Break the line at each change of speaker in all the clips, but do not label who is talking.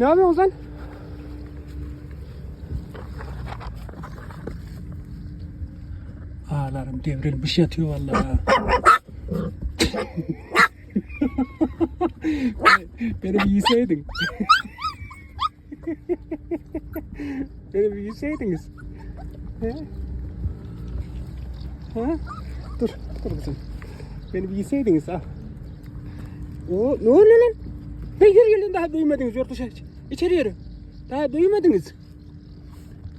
Ne yapıyorsun sen? Ağlarım devrilmiş yatıyor vallahi. Beni bir yeseydin. Beni bir yeseydiniz. He? Ha? Dur, dur kızım. Beni bir yeseydiniz ha. O, ne oluyor lan? Hey yürü yürü daha büyümediniz yurt dışı. İçeri yürü. Daha büyümediniz.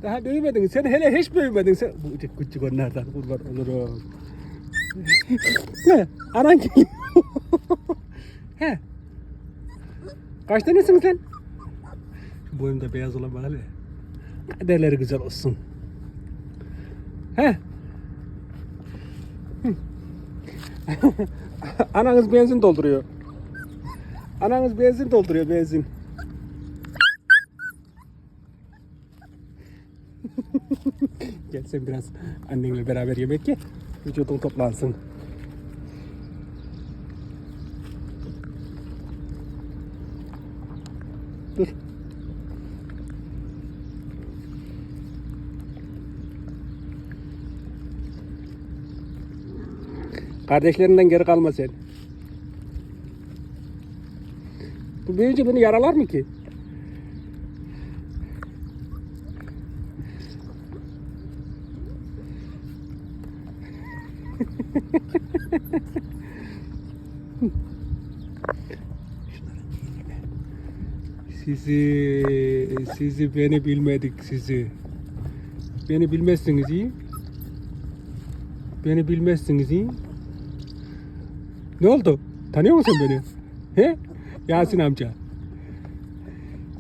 Daha büyümediniz. Sen hele hiç büyümedin. Sen... Bu küçük küçük onlardan kurban olurum. ne? Anan geliyor. He. Kaç tanesin sen? Şu boyumda beyaz olan hele. Kaderleri güzel olsun. He. Ananız benzin dolduruyor. Ananız benzin dolduruyor benzin. Gel sen biraz annenle beraber yemek ye. Vücudun toplansın. Dur. Kardeşlerinden geri kalma sen. Bu büyüyünce beni yaralar mı ki? Sizi, sizi beni bilmedik sizi. Beni bilmezsiniz iyi. Beni bilmezsiniz iyi. Ne oldu? Tanıyor musun beni? He? Yasin amca.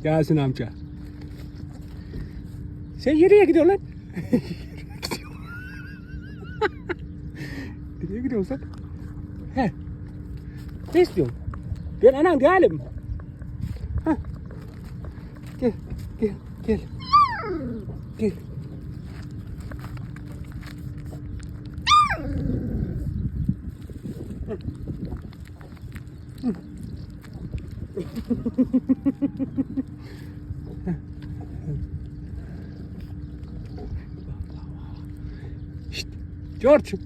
Yasin amca. Sen nereye gidiyorsun lan? nereye gidiyorsun sen? He. Ne istiyorsun? Ben anan değilim. Heh. Gel, gel, gel. Gel. Şşt, George.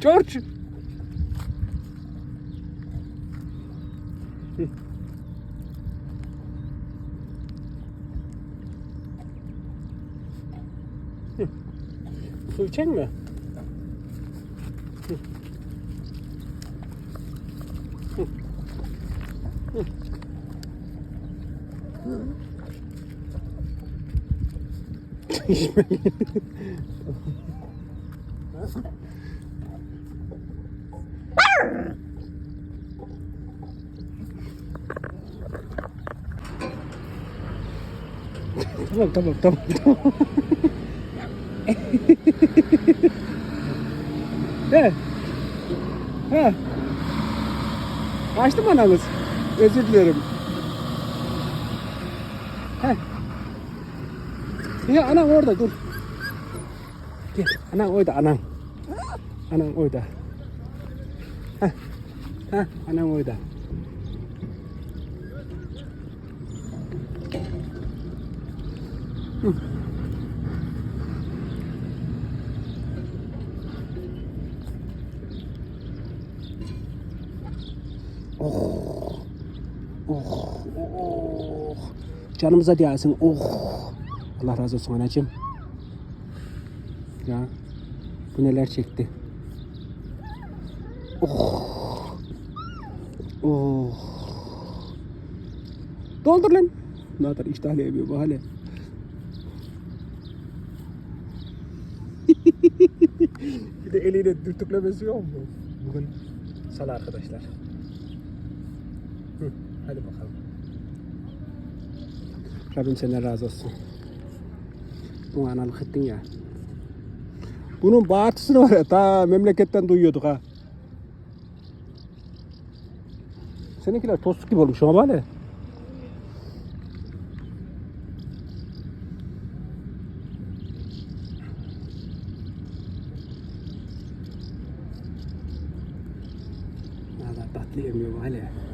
George. Hı. Su içecek mi? Hı. Hı. Hı. Tamam tamam tamam tamam. He. He. Kaçtı mı anamız? Özür dilerim. He. Ya anan orada dur. Gel. Anan orada anan. Anan orada. Heh. Heh. Anan orada. Hı. Oh. Oh. Oh. Canımıza değsin. Oh. Allah razı olsun anacığım. Ya bu neler çekti. Oh. Oh. Doldur lan. Ne kadar iştahlı yemiyor bu hale. bir de eliyle dürtüklemesi yok mu? Bugün salı arkadaşlar. Hı, hadi bakalım. Rabbim senden razı olsun. Bu analık ettin ya. Bunun bağırtısını var ya ta memleketten duyuyorduk ha. Seninkiler tostuk gibi olmuş ama. Ne tatlı emiyor böyle.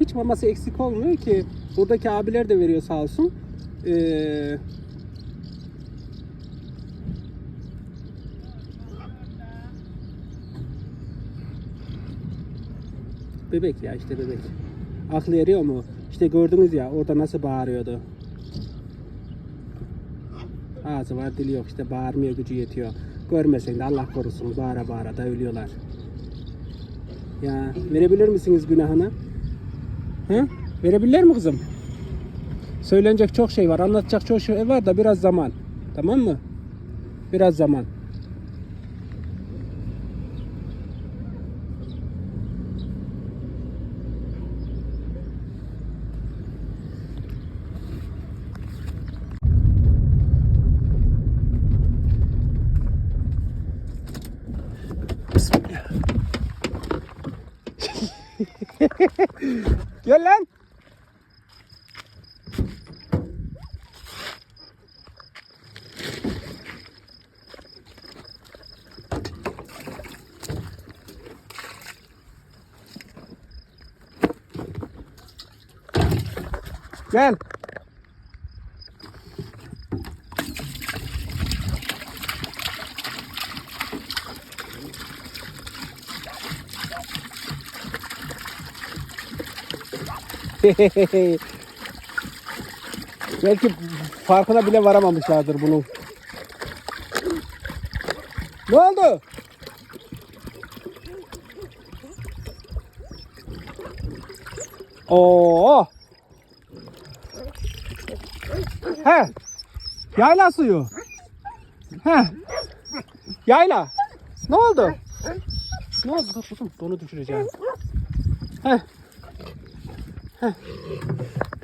Hiç maması eksik olmuyor ki. Buradaki abiler de veriyor sağ olsun. Ee, bebek ya işte bebek. Aklı eriyor mu? İşte gördünüz ya orada nasıl bağırıyordu. Ağzı var dili yok işte bağırmaya gücü yetiyor. Görmesen de Allah korusun bağıra bağıra da ölüyorlar. Ya verebilir misiniz günahını? Hı? Verebilir mi kızım? Söylenecek çok şey var, anlatacak çok şey var da biraz zaman. Tamam mı? Biraz zaman. Bismillah. يلا. يلا. Belki farkına bile varamamışlardır bunun. Ne oldu? Oo. He. Yayla suyu. He. Yayla. Ne oldu? Ne oldu? Dur kuzum donu düşüreceğim. He. He.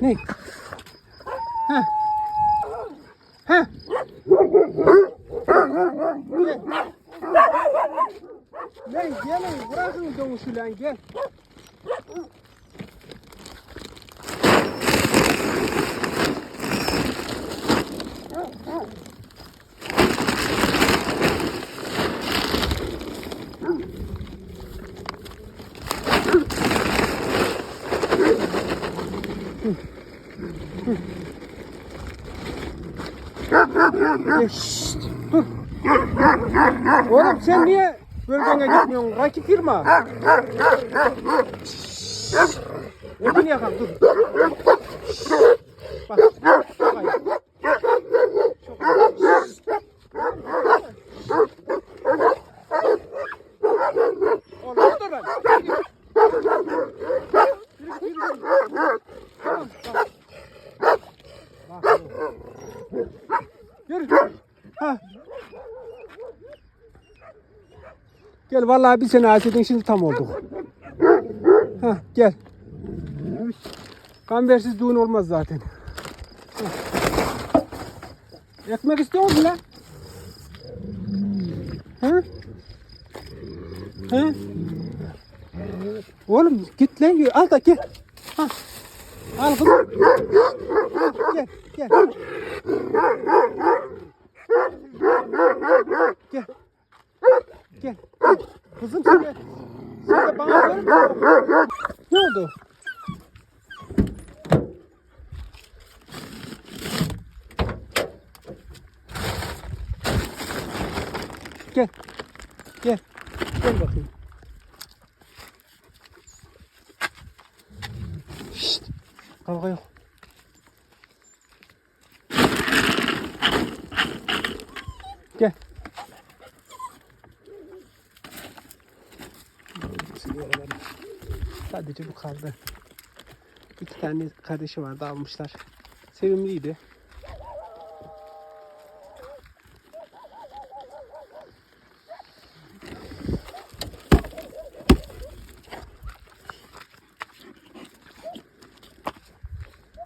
Ne? He. He. Gel. Lan gelin bırakın domuşu lan gel. Gel, şşt, dur. Oğlum sen niye bölgene gitmiyorsun? Rakip firma. Odun yakan dur. Şşt. Bak. Çok ayıp. Çok ayıp. Şşt. Oğlum dur lan. Yürü, yürü, yürü. Tamam, tamam. Bak, dur. Yürü. Ha. Gel vallahi bir sene açedin şimdi tam olduk. Ha gel. Kambersiz düğün olmaz zaten. Ekmek istiyor musun lan? Ha? Ha? Oğlum git lan al da gel. Ha. Al kızım. Gel gel. Gel. Gel. Gel. Kızım sen de, sen de bana ver. Ne oldu? Gel. Gel. Gel bakayım. Şşt. Kavga yok. Gel. Sadece bu kaldı. İki tane kardeşi vardı almışlar. Sevimliydi.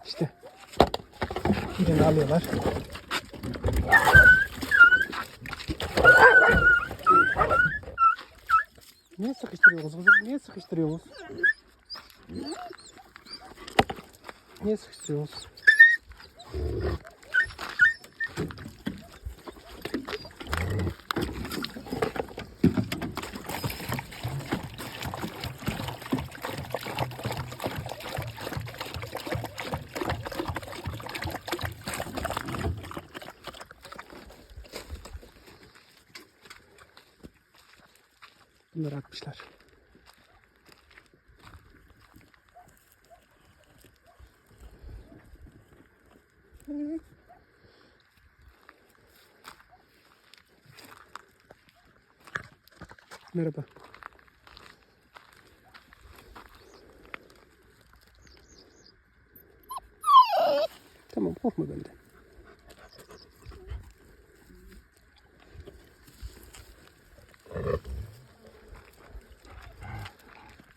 İşte birini alıyorlar. Niye sıkıştırıyorsunuz kızım? Niye sıkıştırıyorsunuz? Niye sıkıştırıyorsunuz? Merhaba. Tamam korkma benden.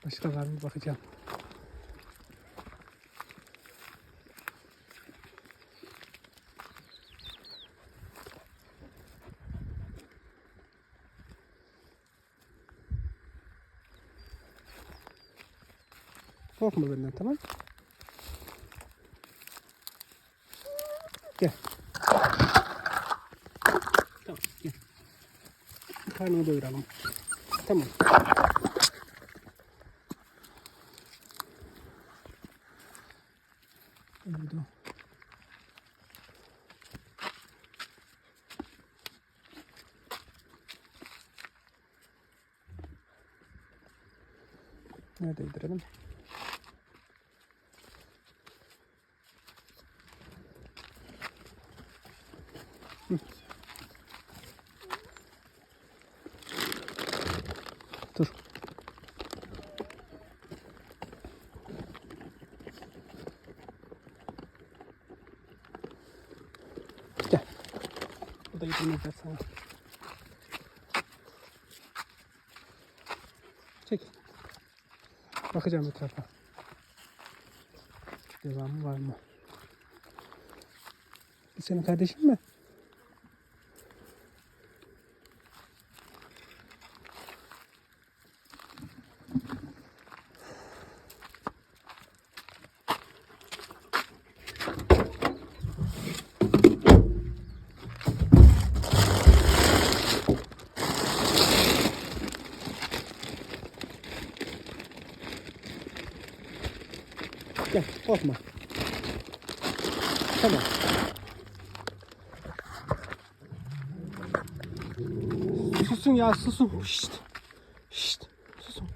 Başka var mı bakacağım. Korkma benden tamam Gel. Tamam gel. Karnını doyuralım. Tamam. Uyudu. Nerede indirelim? Hı. Dur. Gel. Yedirmeyeceğiz sana. Çek. Bakacağım etrafa. Devamı var mı? Senin kardeşin mi? Gel korkma. Tamam. Susun ya susun. Şşt. Şşt. Susun.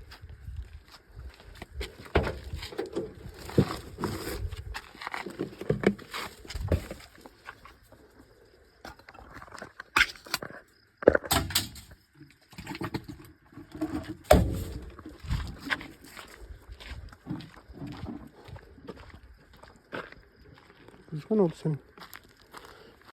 Kuzma ne oldu senin?